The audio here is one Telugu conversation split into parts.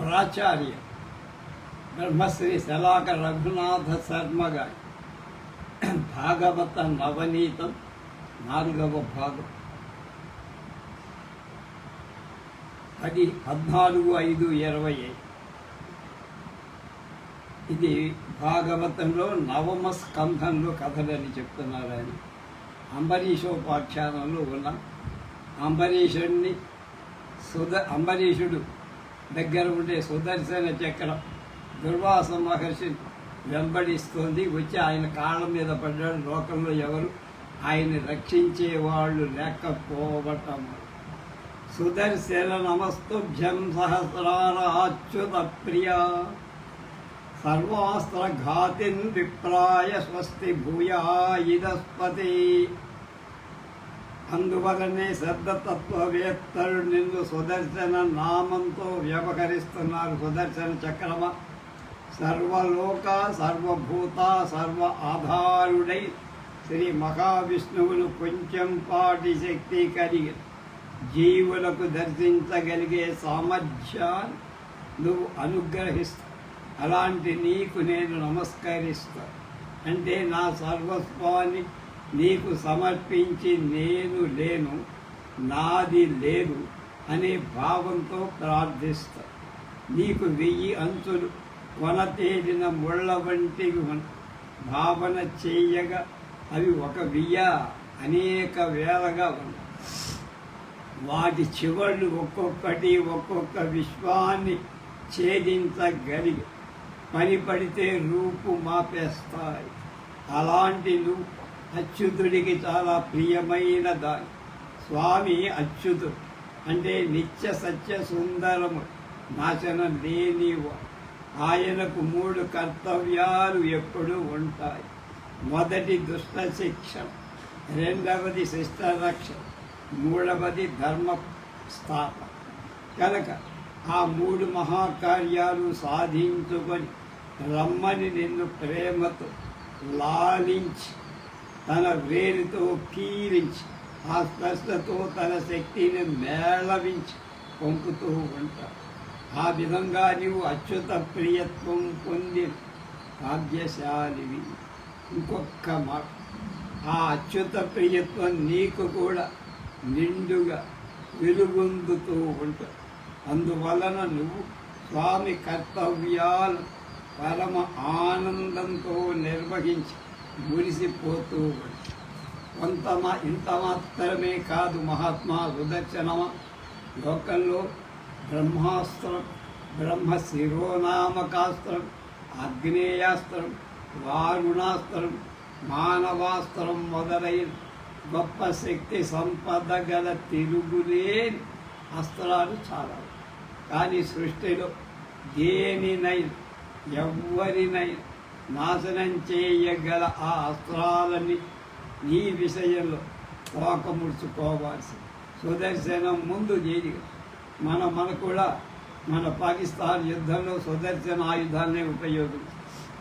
ప్రాచార్య బ్రహ్మశ్రీ శలాక రఘునాథ శర్మ గారి భాగవత నవనీతం నాలుగవ భాగం పది పద్నాలుగు ఐదు ఇరవై ఇది భాగవతంలో నవమ స్కంధంలో కథలని చెప్తున్నారని అంబరీషోపాఖ్యానంలో ఉన్న అంబరీషుడిని సుధ అంబరీషుడు దగ్గర ఉండే సుదర్శన చక్రం. దుర్వాస మహర్షిని వెంబడిస్తుంది. వచ్చి ఆయన కాళ్ళ మీద పడ్డాడు. లోకంలో ఎవరు ఆయన్ని రక్షించే వాళ్ళు లేకపోవటం. సుదర్శన నమస్తుభ్యం సహస్రారాచ్యుత ప్రియ. సర్వాస్త్రఘాతిన్ విప్రాయ స్వస్తి భూయా ఇదస్పతి అందువలనే శ్రద్ధతత్వవేత్తలు నిన్ను సుదర్శన నామంతో వ్యవహరిస్తున్నారు సుదర్శన చక్రమ. సర్వలోక సర్వభూత సర్వ ఆధారుడై శ్రీ మహావిష్ణువును కొంచెం పాటి శక్తి కలిగి జీవులకు దర్శించగలిగే సామర్థ్యాన్ని నువ్వు అనుగ్రహిస్తా అలాంటి నీకు నేను నమస్కరిస్తా. అంటే నా సర్వస్వాన్ని నీకు సమర్పించి నేను లేను నాది లేదు అనే భావంతో ప్రార్థిస్తా. నీకు వెయ్యి అంచులు కొనతేలిన ముళ్ళ వంటివి భావన చేయగా అవి ఒక వెయ్య అనేక వేలగా ఉన్నాయి వాటి చివర్లు ఒక్కొక్కటి ఒక్కొక్క విశ్వాన్ని ఛేదించగలిగి పని పడితే రూపు మాపేస్తాయి. అలాంటి నువ్వు అచ్యుతుడికి చాలా ప్రియమైన దాని స్వామి అచ్యుతుడు అంటే నిత్య సత్య సుందరము. నాశనం లేని ఆయనకు మూడు కర్తవ్యాలు ఎప్పుడూ ఉంటాయి. మొదటి దుష్ట శిక్ష రెండవది శిష్టరక్ష మూడవది ధర్మ స్థాపన కనుక ఆ మూడు మహాకార్యాలు సాధించుకొని రమ్మని నిన్ను ప్రేమతో లాలించి తన వేరుతో కీరించి ఆ స్పర్శతో తన శక్తిని మేళవించి పంపుతూ ఉంటాడు ఆ విధంగా నీవు అచ్యుత ప్రియత్వం పొంది భాగ్యశాలివి. ఇంకొక్క మాట ఆ అచ్యుత ప్రియత్వం నీకు కూడా నిండుగా వెలుగొందుతూ ఉంటుంది అందువలన నువ్వు స్వామి కర్తవ్యాలు పరమ ఆనందంతో నిర్వహించి. మురిసిపోతూ కొంత ఇంత మాత్రమే కాదు మహాత్మా సుదర్శనమ లోకంలో బ్రహ్మాస్త్రం బ్రహ్మ శిరోనామకాస్త్రం ఆగ్నేయాస్త్రం వారుణాస్త్రం మానవాస్త్రం మొదలైన గొప్ప శక్తి సంపద గల తిరుగులే అస్త్రాలు చాలా. కానీ సృష్టిలో దేనినైనా ఎవరినైనా నాశనం చేయగల ఆ అస్త్రాలని నీ విషయంలో తోకముడుచుకోవాల్సి సుదర్శనం ముందు చేయి మన మన కూడా మన పాకిస్తాన్ యుద్ధంలో సుదర్శన ఆయుధాన్ని ఉపయోగించి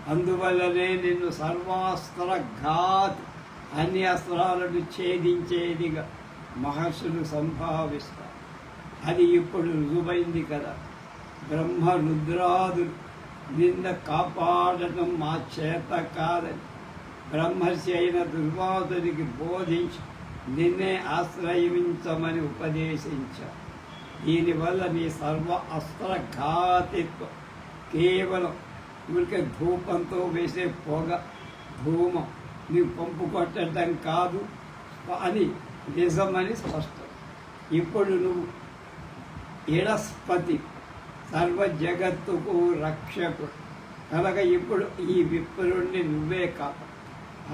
అందువల్లనే నిన్ను సర్వాస్త్ర ఘాత్ అన్ని అస్త్రాలను ఛేదించేదిగా మహర్షులు సంభావిస్తారు. అది ఇప్పుడు రుజువైంది కదా. బ్రహ్మ రుద్రాదులు నిన్న కాపాడటం మా చేత కాదని బ్రహ్మర్షి అయిన దుర్వాసుడికి బోధించి నిన్నే ఆశ్రయించమని ఉపదేశించా దీనివల్ల నీ సర్వ అస్త్రఘాతిత్వం కేవలం ఊరికే ధూపంతో వేసే పొగ ధూమం నీవు పంపు కొట్టడం కాదు అని నిజమని స్పష్టం ఇప్పుడు నువ్వు ఇడస్పతి సర్వ జగత్తుకు రక్షకుడు కనుక ఇప్పుడు ఈ విప్రుణ్ణి నువ్వే కాదు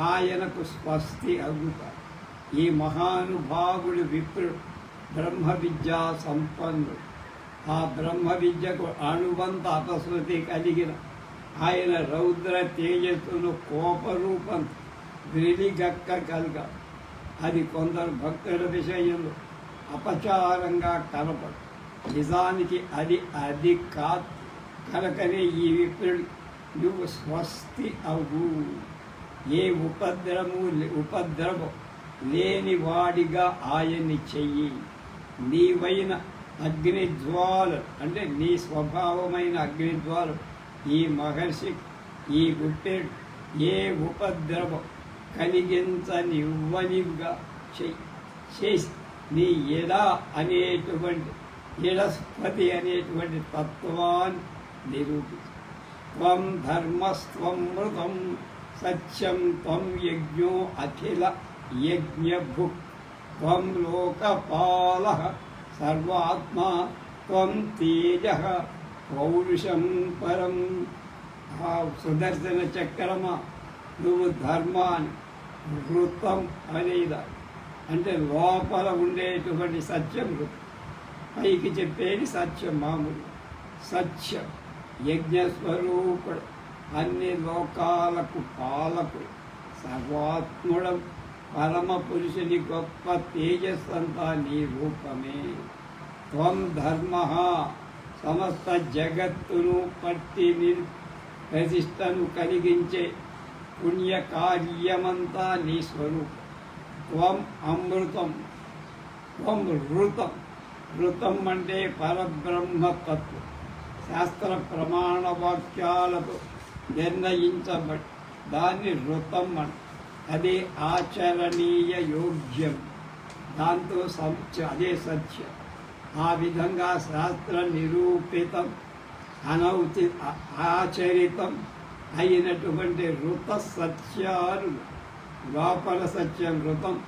ఆయనకు స్వస్తి అవుతారు ఈ మహానుభావుడు విప్రుడు బ్రహ్మ విద్యా సంపన్నుడు. ఆ బ్రహ్మ విద్యకు అనుబంధ అపశృతి కలిగిన ఆయన రౌద్ర తేజస్సును కోపరూపం వెలిగక్క కలగ. అది కొందరు భక్తుల విషయంలో అపచారంగా కనపడు. నిజానికి అది అది కాదు. కనుకనే ఈ విప్రుడు నువ్వు స్వస్తి అవు ఏ ఉపద్రము ఉపద్రవం లేని వాడిగా ఆయన్ని చెయ్యి. నీవైన అగ్నిజ్వాలు అంటే నీ స్వభావమైన అగ్నిజ్వాలు ఈ మహర్షి ఈ గుప్పెడు ఏ ఉపద్రవం కలిగించనివ్వనివ్వగా చెయ్యి. చేసి నీ ఎడ అనేటువంటి ఎడస్పతి అనేటువంటి తత్వాన్ని నిరూపించు త్వం ధర్మస్త్వం మృతం సత్యం త్వం యజ్ఞో అఖిల యజ్ఞభుక్ త్వం లోకపాల సర్వాత్మా త్వం తేజ పౌరుషం పరం. సుదర్శన చక్రమ నువ్వు ధర్మాన్ని వృత్తం అనేది అంటే లోపల ఉండేటువంటి సత్యం వృత్తం. పైకి చెప్పేది సత్యం మామూలు. సత్యం. యజ్ఞస్వరూపుడు అన్ని లోకాలకు పాలకుడు సర్వాత్ముడం పరమ పురుషుని గొప్ప తేజస్సంతా నీ రూపమే. త్వం ధర్మ. సమస్త జగత్తును పట్టి ప్రతిష్టను కలిగించే పుణ్యకార్యమంతా నీ స్వరూపం. త్వం అమృతం. త్వం ఋతం మృతం అంటే పరబ్రహ్మతత్వం. శాస్త్ర ప్రమాణ వాక్యాలతో నిర్ణయించబడి దాన్ని ఋతం అంట అదే ఆచరణీయ యోగ్యం. దాంతో సత్య అదే సత్యం. ఆ విధంగా శాస్త్ర నిరూపితం అనౌతి ఆచరితం అయినటువంటి ఋత సత్యాలు లోపల సత్యం ఋతం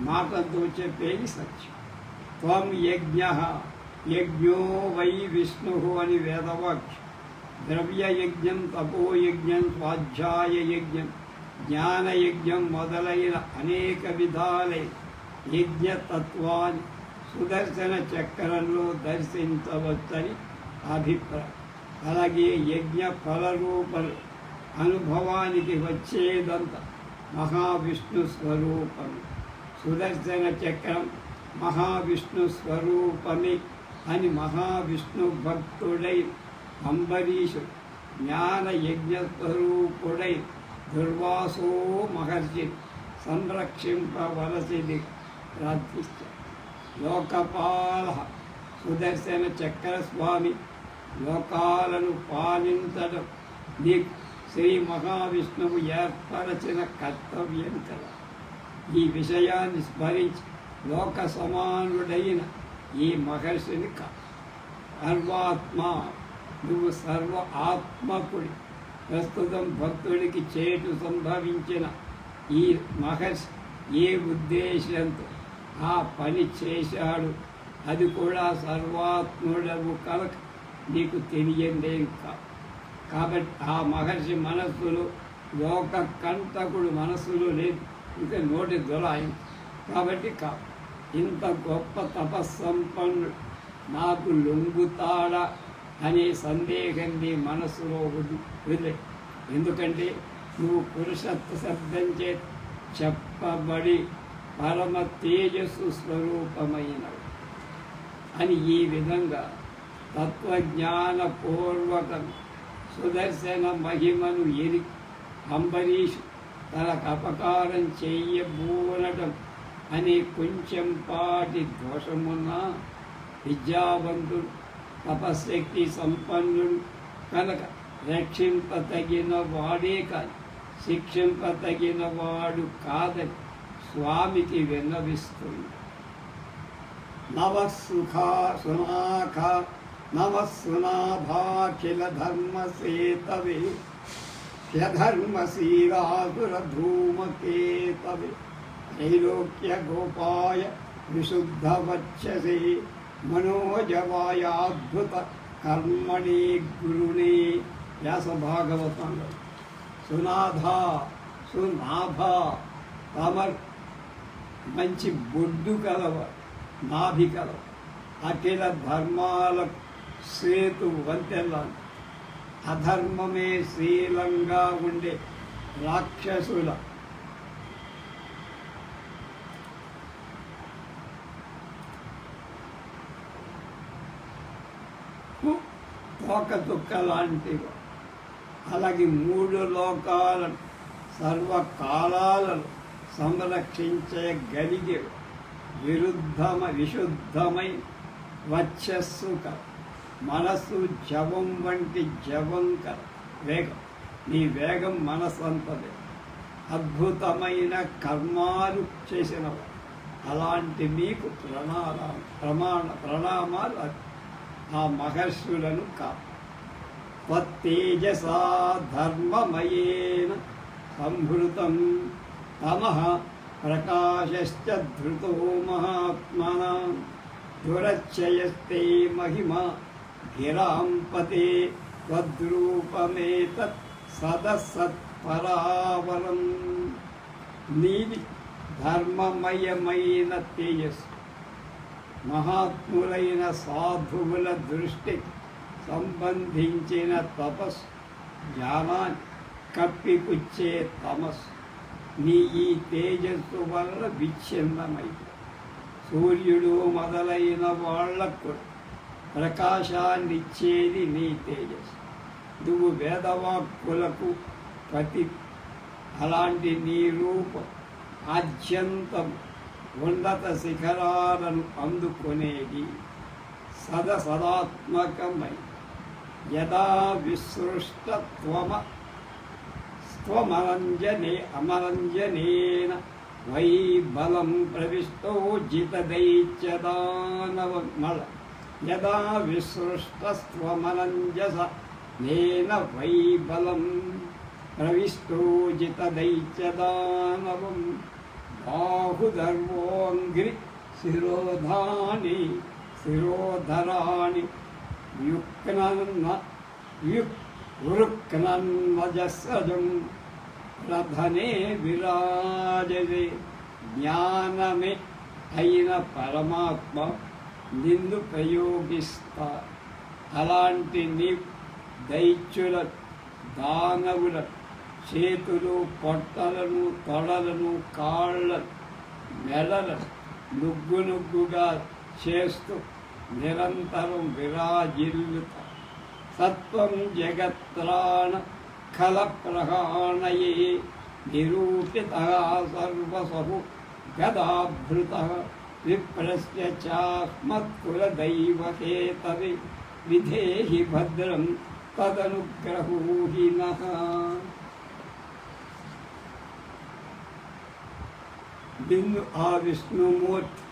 మాటతో చెప్పేది సత్యం. త్వం యజ్ఞ. యజ్ఞో వై విష్ణు అని వేదవాక్యం. ద్రవ్యయజ్ఞం తపోయజ్ఞం స్వాధ్యాయ యజ్ఞం జ్ఞానయజ్ఞం మొదలైన అనేక విధాలైన యజ్ఞతత్వాన్ని సుదర్శన చక్రంలో దర్శించవచ్చని అభిప్రాయం. అలాగే యజ్ఞ ఫలరూపలు అనుభవానికి వచ్చేదంతా మహావిష్ణు స్వరూపం. సుదర్శన చక్రం మహావిష్ణు స్వరూపమే అని మహావిష్ణు భక్తుడై అంబరీషు జ్ఞాన యజ్ఞ స్వరూపుడై దుర్వాసో మహర్షి సంరక్షింపవలసిది ప్రార్థిస్తాడు లోకపాల సుదర్శన చక్రస్వామి లోకాలను పాలించడం నీ శ్రీ మహావిష్ణువు ఏర్పరచిన కర్తవ్యం కదా. ఈ విషయాన్ని స్మరించి లోక సమానుడైన ఈ మహర్షిని కా సర్వాత్మ. నువ్వు సర్వ ఆత్మకుడి. ప్రస్తుతం భక్తుడికి చేటు సంభవించిన ఈ మహర్షి ఏ ఉద్దేశంతో ఆ పని చేశాడు? అది కూడా సర్వాత్ముడవు కనుక నీకు తెలియందేం కాదు కాబట్టి ఆ మహర్షి మనస్సులో లోక కంటకుడు మనస్సులో లేదు. ఇంకా నోటి దొలాయి కాబట్టి కా ఇంత గొప్ప తపస్సంపన్నుడు నాకు లొంగుతాడా అనే సందేహం నీ మనసులో వది వదిలే. ఎందుకంటే నువ్వు పురుషత్వ శబ్దం చే చెప్పబడి పరమ తేజస్సు స్వరూపమైనవి అని ఈ విధంగా తత్వజ్ఞానపూర్వకం సుదర్శన మహిమను ఎరి అంబరీష్ తనకు అపకారం చెయ్యబూనటం అని కొంచెం పాటి దోషమున్న విద్యావంతుడు తపశక్తి సంపన్నుడు కనుక రక్షింపతగిన వాడే కాదు శిక్షింపతగిన వాడు కాదని స్వామికి విన్నవిస్తుంది. నవ సుఖా సునాఖ నవ సునాభాఖిల ధర్మ సేతవే హ్యధర్మశీలాసుర ధూమకేతవే త్రైలోక్య గోపాయ కర్మణి గురుణి వ్యాస భాగవతంలో సునాథ సునాభ తమర్ మంచి బొడ్డు కలవ నాభి కలవ అఖిల ధర్మాల సేతు వంతెల్ల అధర్మమే శీలంగా ఉండే రాక్షసుల తోక దుఃఖ లాంటివి. అలాగే మూడు లోకాలను సర్వకాలాలను సంరక్షించగలిగే విరుద్ధమ విశుద్ధమై వచ్చస్సు కల మనస్సు జవం వంటి జవం కల. వేగం. నీ వేగం మనస్సు అద్భుతమైన కర్మాలు చేసిన అలాంటి మీకు ప్రణాళ ప్రమాణ ప్రణామాలు ఆ మహర్షులను కాదు కా తేజసా ధర్మమయేన సంభృతం తమః ప్రకాశశ్చ ధృతో మహాత్మన దురచ్చయస్తే మహిమ గిరాంపతే తద్రూపమేతత్ సదసత్పరావరం నీది ధర్మమయమైన తేజస్సు మహాత్ములైన సాధువుల దృష్టి సంబంధించిన తపస్సు. జ్ఞానాన్ని కప్పిపుచ్చే తమస్సు. నీ ఈ తేజస్సు వల్ల విచ్ఛిన్నమైంది సూర్యుడు మొదలైన వాళ్ళకు ప్రకాశాన్ని ఇచ్చేది నీ తేజస్సు. నువ్వు వేదవాక్కులకు ప్రతి అలాంటి నీ రూపం అత్యంతం ఉన్నత శిఖరాలను అందుకునేది. సద యదా విసృష్టత్వమ స్వమరంజనే అమరంజనేన వై బలం ప్రవిష్టో జితదైత్యదానవమళ యదా విసృష్టస్వమరంజస నేన వై బలం ప్రవిష్టో జితదైత్యదానవం. బాహుధర్వోంగ్రి శిరోధాని శిరోధరాణి యుక్నన్న యుక్ ఉరుక్నన్మజస్రజం రథనే విరాజదే జ్ఞానమే అయిన పరమాత్మ నిన్ను ప్రయోగిస్తా అలాంటి నీ దైత్యుల దానవుల చేతులు పొట్టలను తొడలను కాళ్ళ మెడల నుగ్గు నుగ్గుగా చేస్తూ నిరంతరం విరాజిల్లుత. సత్వం జగత్రాణ ఖల ప్రహాణయే నిరూపిత సర్వసహు గదాభృత. విప్రస్య చాస్మత్కులదైవకేతవి విధేహి భద్రం తదనుగ్రహూహిన. నిన్ను ఆ విష్ణుమూర్తి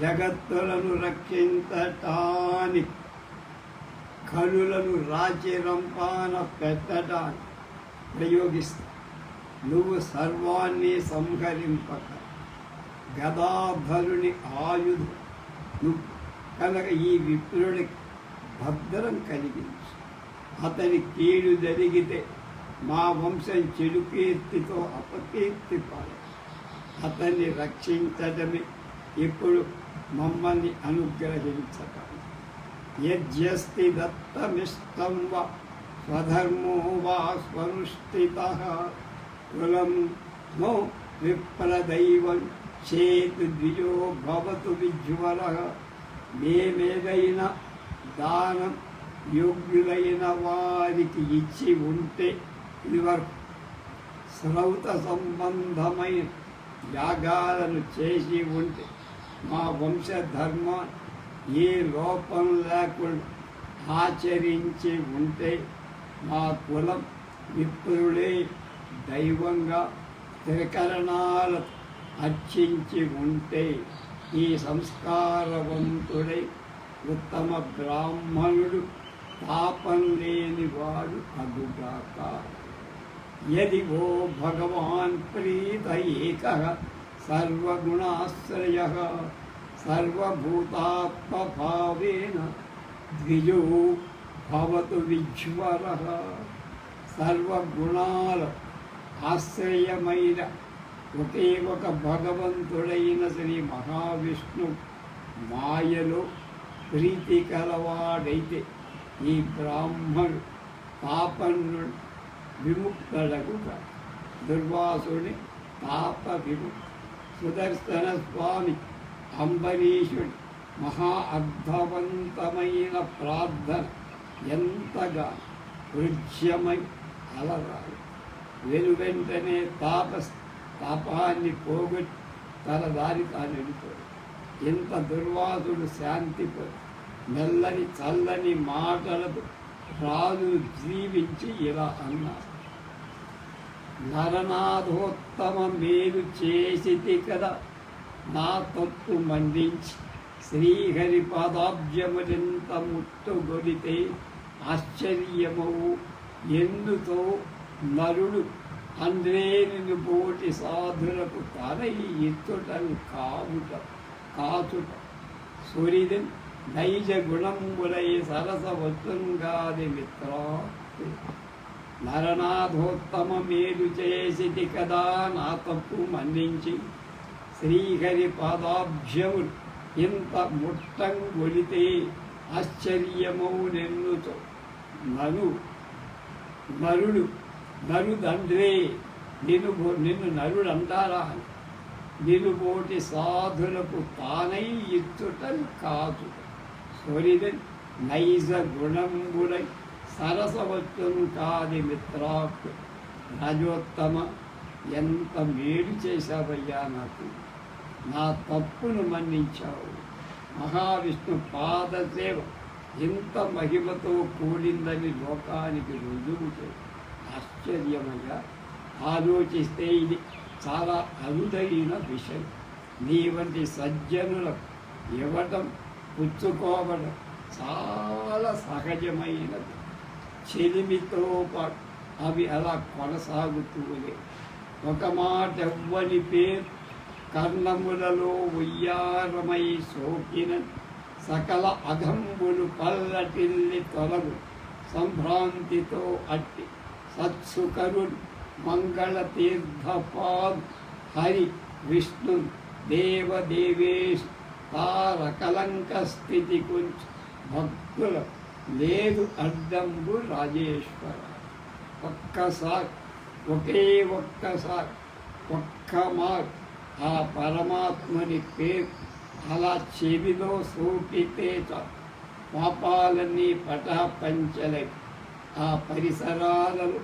జగత్తులను రక్షించటానికి కనులను రాచిరంపాన పెట్టడానికి ప్రయోగిస్తా. నువ్వు సర్వాన్ని సంహరింపక గదాధరుని ఆయుధం నువ్వు. కనుక ఈ విప్రుడికి భద్రం కలిగించు. అతని కీడు జరిగితే మా వంశం చెడు కీర్తితో అపకీర్తి పాలి. అతన్ని రక్షించడమే ఇప్పుడు మమ్మల్ని అనుగ్రహించటం యజ్ఞస్తి దత్తమిష్టం వా స్వధర్మో వా స్వనుష్ఠిత. కులం నో విప్రదైవం చేతు ద్విజో భవతు విజ్వర మేమేదైనా దానం యోగ్యులైన వారికి ఇచ్చి ఉంటే ఇదివరకు శ్రౌత సంబంధమైన యాగాలను చేసి ఉంటే మా వంశధర్మ ఏ లోపం లేకుండా ఆచరించి ఉంటే మా కులం విప్రులే దైవంగా త్రికరణాలు అర్చించి ఉంటే ఈ సంస్కారవంతుడై ఉత్తమ బ్రాహ్మణుడు పాపం లేని వాడు అగుగాక. యది ఓ భగవాన్ ప్రీత ఏక సర్వగుణాశ్రయ సర్వభూతాత్మభావేన ద్విజో భవతు విజ్వర సర్వగుణాల ఆశ్రయమైన ఒకే ఒక భగవంతుడైన శ్రీ మహావిష్ణు మాయలో ప్రీతి కలవాడైతే ఈ బ్రాహ్మణుడు పాపన్ను విముక్తుడగుగా దుర్వాసుని పాప విముక్తి సుదర్శన స్వామి అంబరీషుడి మహా అర్థవంతమైన ప్రార్థన ఎంతగా హృద్యమై అలరాలి వెలువెంటనే తాపస్ తాపాన్ని పోగొట్టి తన దారి తాను ఇంత దుర్వాసుడు శాంతిపడి. మెల్లని చల్లని మాటలతో రాజు జీవించి ఇలా అన్నారు నరనాథోత్తమ మేలు చేసిది కదా. నా తప్పు మందించి శ్రీహరి పాదాబ్జములెంత ముట్టుగొడితే ఆశ్చర్యమవు. ఎందుతో? నరుడు అంద్రేని పోటి సాధులకు తనై ఎత్తుటను కావుట కాచుట. సూర్యుదన్ నైజ గుణంబులై సరస వస్తుంగాది మిత్రా నరనాథోత్తమ మేలు చేసిది కదా నా తప్పు మన్నించి శ్రీహరి పాదాభ్యము ఇంత ముట్టం గొలితే ఆశ్చర్యమౌ నెన్నుతో నను నరుడు నరుదండ్రే నిన్ను నిన్ను నరుడు అంటారా నిలుబోటి సాధులకు తానై ఇచ్చుటం కాదు. సోరిదన్ నైజ గుణంబులై సరసవత్తును కాది మిత్రాకు రాజోత్తమ ఎంత మేలు చేశావయ్యా నాకు. నా తప్పును మన్నించావు. మహావిష్ణు పాదసేవ ఇంత మహిమతో కూడిందని లోకానికి రుజువు ఆశ్చర్యమయ్యా. ఆలోచిస్తే ఇది చాలా అరుదైన విషయం. నీ వంటి సజ్జనులకు ఇవ్వటం పుచ్చుకోవడం చాలా సహజమైనది. చెలిమితో పాటు అవి అలా కొనసాగుతూనే ఒక మాట ఎవ్వని పేరు కర్ణములలో ఉయ్యారమై సోకిన సకల అఘంబులు పల్లటిల్లి తొలగు. సంభ్రాంతితో అట్టి సత్సుకరుడు మంగళ తీర్థపాద్ హరి విష్ణు దేవదేవేష్ తారకలంక స్థితి కొంచెం భక్తుల లేదు అడ్డంబు రాజేశ్వర. ఒక్కసారి ఒకే ఒక్కసారి ఒక్క మార్ ఆ పరమాత్మని పేరు అలా చెవిలో సూపితే పాపాలన్నీ పటాపంచలై ఆ పరిసరాలను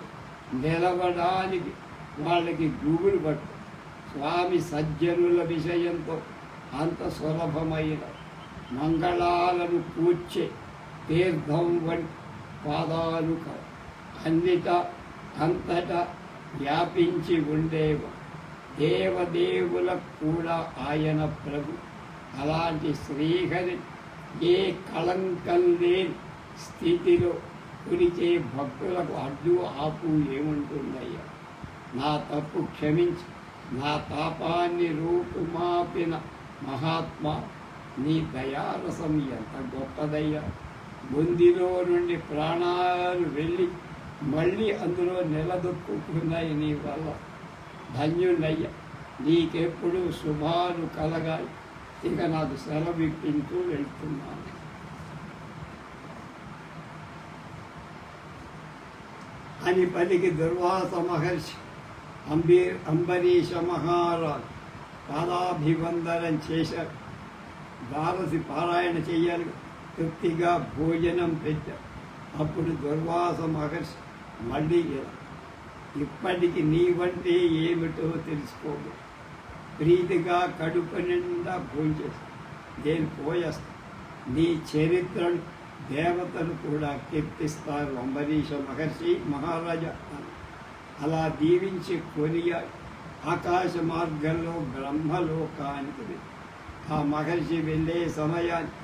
నిలవడానికి వాళ్ళకి గూగులు పట్టు. స్వామి సజ్జనుల విషయంతో అంత సులభమైన మంగళాలను పూర్చే తీర్థం వంటి పాదాలు అన్నిట అంతటా వ్యాపించి ఉండేవ. దేవదేవులకు కూడా ఆయన ప్రభు. అలాంటి శ్రీహరి ఏ కళంకం లేని స్థితిలో కురిచే భక్తులకు అడ్డు ఆపు ఏముంటుందయ్యా? నా తప్పు క్షమించి. నా పాపాన్ని రూపుమాపిన మహాత్మా నీ దయారసం ఎంత గొప్పదయ్యా? బొందిలో నుండి ప్రాణాలు వెళ్ళి మళ్ళీ అందులో నిలదొక్కున్నాయి నీ వల్ల. ధన్యుడయ్యా నీకెప్పుడు శుభాలు కలగాలి. ఇక నాకు సెలవు ఇప్పింటూ వెళ్తున్నాను. అని పలికి దుర్వాస మహర్షి అంబీ అంబరీష మహారాజు పాదాభివందనం చేశారు. దారసి పారాయణ చేయాలి. తృప్తిగా భోజనం పెట్టారు అప్పుడు దుర్వాస మహర్షి మళ్ళీ ఇలా ఇప్పటికి నీ వంటే ఏమిటో తెలుసుకోదు ప్రీతిగా కడుపు నిండా భోంచేస్తా నేను పోయేస్తా. నీ చరిత్రను దేవతలు కూడా కీర్తిస్తారు అంబరీష మహర్షి మహారాజా అలా దీవించి కొనియా ఆకాశ మార్గంలో బ్రహ్మలోకానికి ఆ మహర్షి వెళ్ళే సమయాన్ని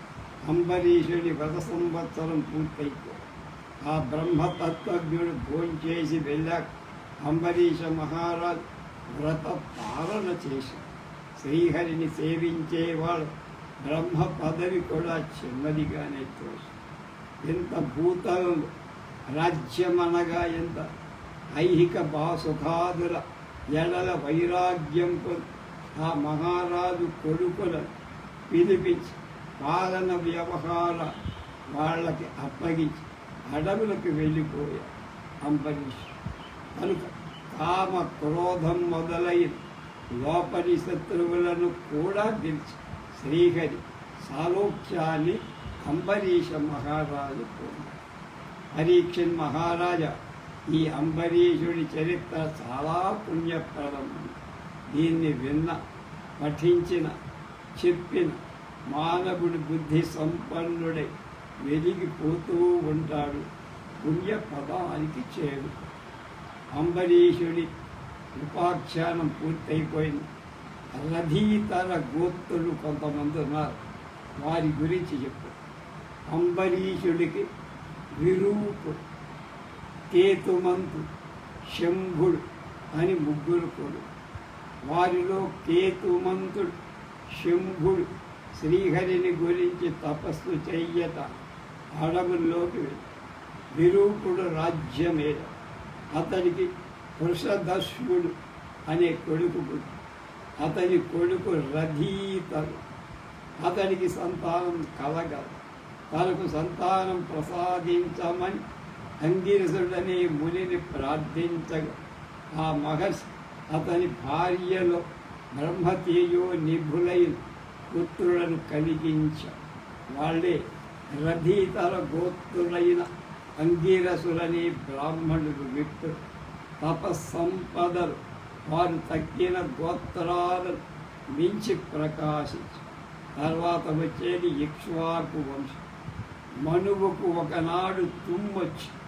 అంబరీషుడి వ్రత సంవత్సరం పూర్తయింది. ఆ బ్రహ్మతత్వజ్ఞుడు భోంచేసి వెళ్ళాక అంబరీష మహారాజ్ వ్రత పాలన చేసి శ్రీహరిని సేవించేవాడు బ్రహ్మ పదవి కూడా చిన్నదిగానే తోసి ఎంత భూతం రాజ్యమనగా ఎంత ఐహిక బాసుఖాదుల ఎడల వైరాగ్యం ఆ మహారాజు కొడుకులను పిలిపించి పాలన వ్యవహార వాళ్ళకి అప్పగించి అడవులకు వెళ్ళిపోయా అంబరీష్. కనుక కామ క్రోధం మొదలైన లోపలి శత్రువులను కూడా గెలిచి శ్రీహరి సాలోక్యాన్ని అంబరీష మహారాజు పొందారు మహారాజా ఈ అంబరీషుడి చరిత్ర చాలా పుణ్యప్రదం దీన్ని విన్న పఠించిన చెప్పిన మానవుడి బుద్ధి సంపన్నుడై వెలిగిపోతూ ఉంటాడు పుణ్య పదానికి చేరు. అంబరీషుడి ఉపాఖ్యానం పూర్తయిపోయింది. రథీతర గోత్రులు కొంతమంది ఉన్నారు. వారి గురించి చెప్పు. అంబరీషుడికి విరూపుడు కేతుమంతు శంభుడు అని ముగ్గురు కొడు. వారిలో కేతుమంతుడు శంభుడు శ్రీహరిని గురించి తపస్సు చెయ్యట అడవుల్లోకి విరూపుడు రాజ్యమేద. అతనికి వృషదశ్వుడు అనే కొడుకు అతని కొడుకు రథీతడు అతనికి సంతానం కలగదు. తనకు సంతానం ప్రసాదించమని అంగిరసుడనే మునిని ప్రార్థించగా ఆ మహర్షి అతని భార్యలో బ్రహ్మతేజో నిభులైన పుత్రులను కలిగించ. వాళ్ళే రథీతల గోత్రులైన అంగీరసులని బ్రాహ్మణుడు విప్రుడు తపస్సంపదలు వారు తక్కిన గోత్రాలను మించి ప్రకాశించు. తర్వాత వచ్చేది ఇక్ష్వాకు వంశం. మనువుకు ఒకనాడు తుమ్మొచ్చు.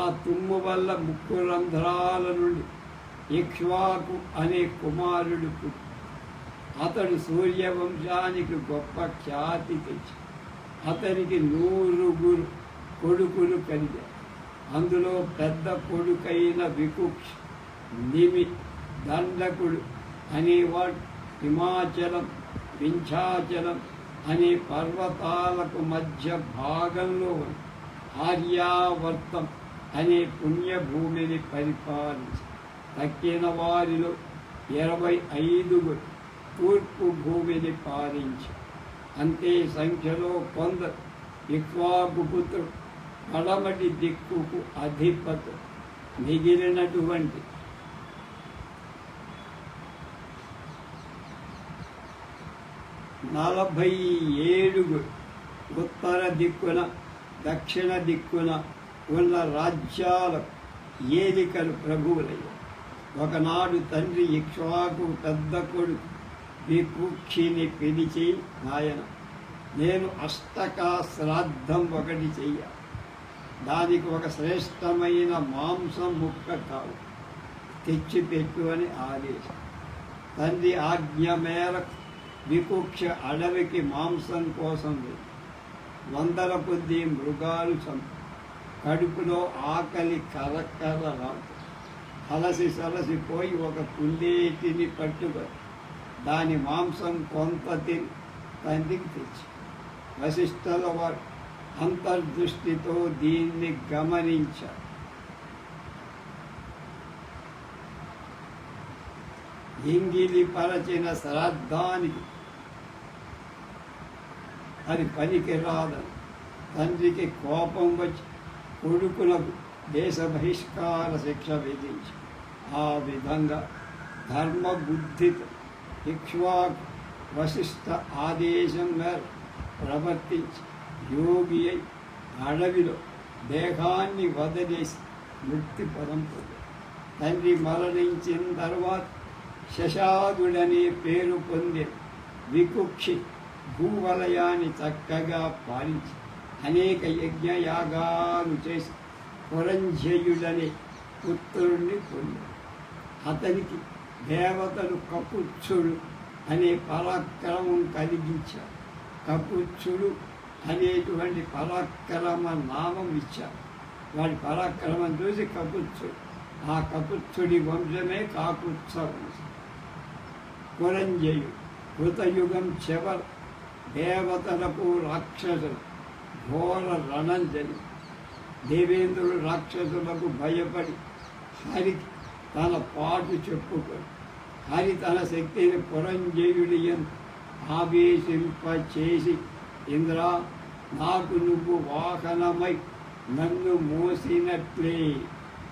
ఆ తుమ్ము వల్ల ముక్కు రంధ్రాల నుండి ఇక్ష్వాకు అనే కుమారుడు పుట్టి అతడు సూర్యవంశానికి గొప్ప ఖ్యాతి తెచ్చి అతనికి నూరుగురు కొడుకులు కలిగారు అందులో పెద్ద కొడుకైన వికుక్ష నిమి దండకుడు అనేవాడు హిమాచలం వింఛాచలం అనే పర్వతాలకు మధ్య భాగంలో ఉంది ఆర్యావర్తం అనే పుణ్యభూమిని పరిపాలించి తక్కిన వారిలో ఇరవై ఐదుగురు తూర్పు భూమిని పాలించి. అంతే సంఖ్యలో కొందరు ఇక్వాగుపుత్రుడు పడమటి దిక్కుకు అధిపతు మిగిలినటువంటి. నలభై ఏడుగురు ఉత్తర దిక్కున దక్షిణ దిక్కున ఉన్న రాజ్యాల ఏలికలు ప్రభువులయ్యాయి ఒకనాడు తండ్రి ఇక్ష్వాకు పెద్ద కొడుకు వికుక్షిని పిలిచి నాయన. నేను అష్టకా శ్రాద్ధం ఒకటి చెయ్య. దానికి ఒక శ్రేష్టమైన మాంసం ముక్క కావు తెచ్చిపెట్టు అని ఆదేశం. తండ్రి ఆజ్ఞ మేరకు వికుక్ష అడవికి మాంసం కోసం వందల కొద్ది మృగాలు చంపు కడుపులో ఆకలి కరకర రాదు అలసి సలసిపోయి ఒక కుందేటిని పట్టుకొని దాని మాంసం కొంత తిని తండ్రికి తెచ్చి. వశిష్ఠుల వారు అంతర్దృష్టితో దీన్ని గమనించారు. ఇంగిలి పరచిన శ్రాద్ధానికి అది పనికి రాదని తండ్రికి కోపం వచ్చి కొడుకునకు దేశ బహిష్కార శిక్ష విధించి. ఆ విధంగా ధర్మబుద్ధితో ఇక్ష్వాక్ వశిష్ఠ ఆదేశం మేరకు ప్రవర్తించి యోగి అయి అడవిలో దేహాన్ని వదిలేసి ముక్తి పదం తండ్రి మరణించిన తర్వాత శశాదుడనే పేరు పొంది వికుక్షి భూవలయాన్ని చక్కగా పాలించి అనేక యజ్ఞయాగాలు చేసి పురంజయుడనే పుత్రుణ్ణి పొందాడు. అతనికి దేవతలు కపుచ్చుడు అనే పరాక్రమం కలిగించారు. కపుచ్చుడు అనేటువంటి పరాక్రమ నామం ఇచ్చారు. వాడి పరాక్రమం చూసి కపుచ్చుడు ఆ కపుచ్చుడి వంశమే కాకుత్స వంశం పురంజయుడు కృతయుగం చివర దేవతలకు రాక్షసులు ఘోర రణం జరిగి దేవేంద్రుడు రాక్షసులకు భయపడి హరికి తన పాటు చెప్పుకొని హరి తన శక్తిని పురంజయుడియం ఆవేశింపచేసి ఇంద్ర నాకు నువ్వు వాహనమై నన్ను మోసినట్లే.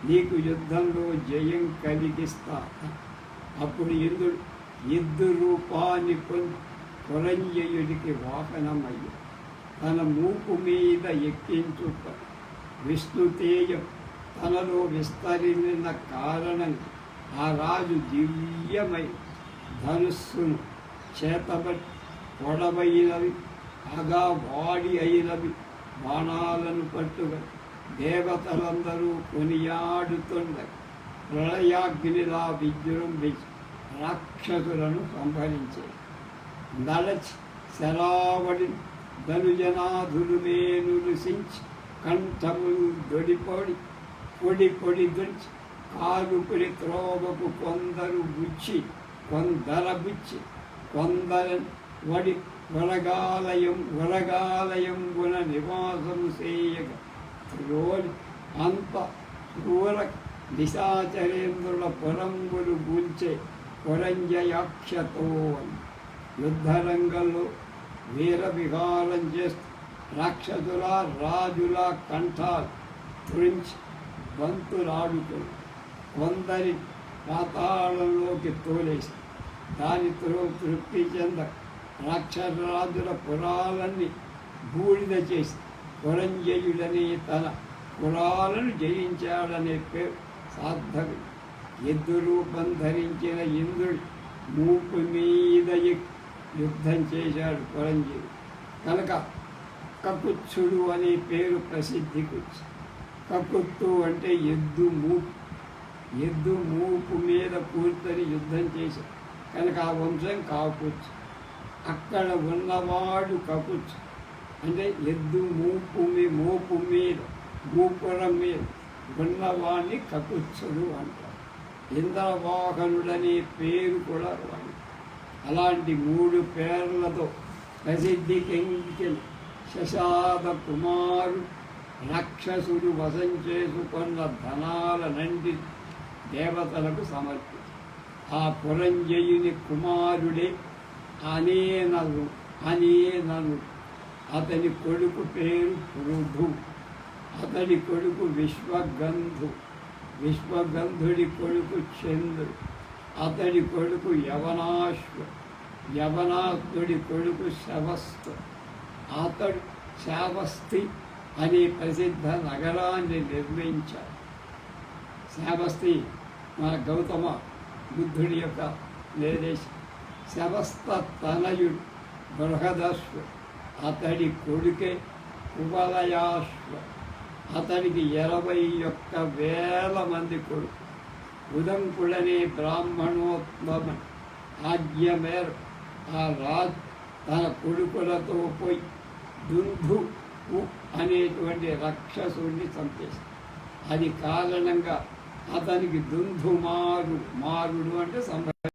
నీకు యుద్ధంలో జయం కలిగిస్తా. అప్పుడు ఇంద్రుడు యుద్ధ రూపాన్ని పురంజయుడికి వాహనమయ్యి. తన మూపు మీద ఎక్కించుక విష్ణుతేజం తనలో విస్తరిన కారణంగా ఆ రాజు దివ్యమై ధనుస్సును చేతబట్టి పొడవైనవి అగా వాడి అయినవి బాణాలను పట్టుగా దేవతలందరూ కొనియాడుతుండ. ప్రళయాగ్నిలా విజృంభించి రాక్షసులను సంహరించే. నడచి శరావడి ధనుజనాథులు మేనులు సించి కంఠములు దొడిపొడి పొడి పొడి దుంచి కాలుపురి త్రోవకు కొందరు బుచ్చి కొందర బుచ్చి కొందర వడి వడగాలయం వడగాలయం గుణ నివాసము చేయక. రోలి అంత క్రూర నిశాచరేంద్రుల పొరంగులు గూల్చే కొరంజయాక్షతో అని యుద్ధరంగంలో వీర విహారం చేస్తూ రాక్షసుల రాజుల కంఠాలు బంతు బంతులాడుకొని కొందరి పాతాళంలోకి తోలేసి దానితో తృప్తి చెంద రాక్షసరాజుల పురాలన్నీ బూడిద చేసి పురంజయుడని తన కులాలను జయించాడనే పేరు సార్థకుడు ఎద్దు రూపం ధరించిన ఇంద్రుడు మూపు మీద యుద్ధం చేశాడు పురంజీవి కనుక కకుచ్చుడు అనే పేరు ప్రసిద్ధికి వచ్చి కకుత్తు అంటే ఎద్దు మూపు ఎద్దు మూపు మీద కూర్చొని యుద్ధం చేశారు కనుక ఆ వంశం కాకూర్చు అక్కడ ఉన్నవాడు కకుచ్చు అంటే ఎద్దు మూపు మీ మోపు మీద మూపురం మీద ఉన్నవాడిని కకుత్సుడు అంటారు. ఇంద్రవాహనుడనే పేరు కూడా వాడి. అలాంటి మూడు పేర్లతో ప్రసిద్ధి కెంకిన శశాద కుమారు రాక్షసుడు వశం చేసుకున్న ధనాలనంటి దేవతలకు సమర్పించి ఆ పురంజయుని కుమారుడే అనేనలు అనేనలు అతని కొడుకు పేరు పృథు అతడి కొడుకు విశ్వగంధు. విశ్వగంధుడి కొడుకు చంద్రుడు అతడి కొడుకు యవనాశ్వ యవనాథుడి కొడుకు శవస్త అతడు శావస్తి అనే ప్రసిద్ధ నగరాన్ని నిర్మించాడు శావస్తి మన గౌతమ బుద్ధుడి యొక్క నిర్దేశం శవస్త తనయుడు బృహదశ్వ అతడి కొడుకే కువలయాశ్వ అతనికి ఇరవై ఒక్క వేల మంది కొడుకు. ఉదంకుడనే బ్రాహ్మణోత్తమ ఆజ్ఞ మేర ఆ రాజు తన కొడుకులతో పోయి దుంధు అనేటువంటి రాక్షసుడిని చంపేసి అది కారణంగా అతనికి దుంధుమారు మారుడు అంటే సంభ